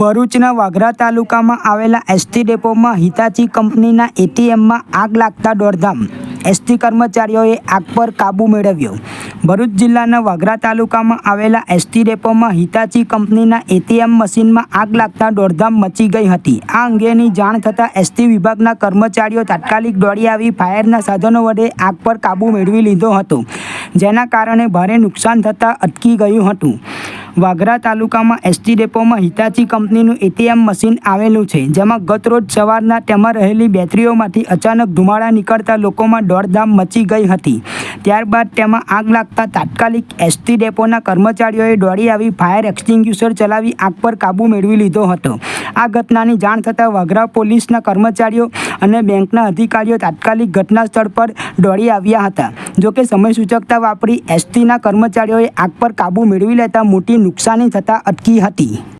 ભરૂચના વાગરા તાલુકામાં આવેલા એસટી ડેપોમાં હિતાચી કંપનીના એટીએમમાં આગ લાગતા દોડધામ. એસટી કર્મચારીઓએ આગ પર કાબૂ મેળવ્યો. ભરૂચ જિલ્લાના વાગરા તાલુકામાં આવેલા એસટી ડેપોમાં હિતાચી કંપનીના એટીએમ મશીનમાં આગ લાગતા દોડધામ મચી ગઈ હતી. આ અંગેની જાણ થતાં એસટી વિભાગના કર્મચારીઓ તાત્કાલિક દોડી આવી ફાયરના સાધનો વડે આગ પર કાબૂ મેળવી લીધો હતો, જેના કારણે ભારે નુકસાન થતાં અટકી ગયું હતું. વાગરા તાલુકામાં એસટી ડેપોમાં હિતાચી કંપનીનું એટીએમ મશીન આવેલું છે, જેમાં ગત રોજ સવારના તેમાં રહેલી બેટરીઓમાંથી અચાનક ધુમાડા નીકળતા લોકોમાં દોડધામ મચી ગઈ હતી. ત્યારબાદ તેમાં આગ લાગતા તાત્કાલિક એસટી ડેપોના કર્મચારીઓએ દોડી આવી ફાયર એક્સટિંગ્યુશર ચલાવી આગ પર કાબૂ મેળવી લીધો હતો. આ ઘટનાની જાણ થતાં વાગરા પોલીસના કર્મચારીઓ અને બેંકના અધિકારીઓ તાત્કાલિક ઘટના સ્થળ પર દોડી આવ્યા હતા. જોકે સમય સૂચકતા વાપરી એસટીના કર્મચારીઓએ આગ પર કાબૂ મેળવી લેતા મોટી નુકસાની થતાં અટકી હતી.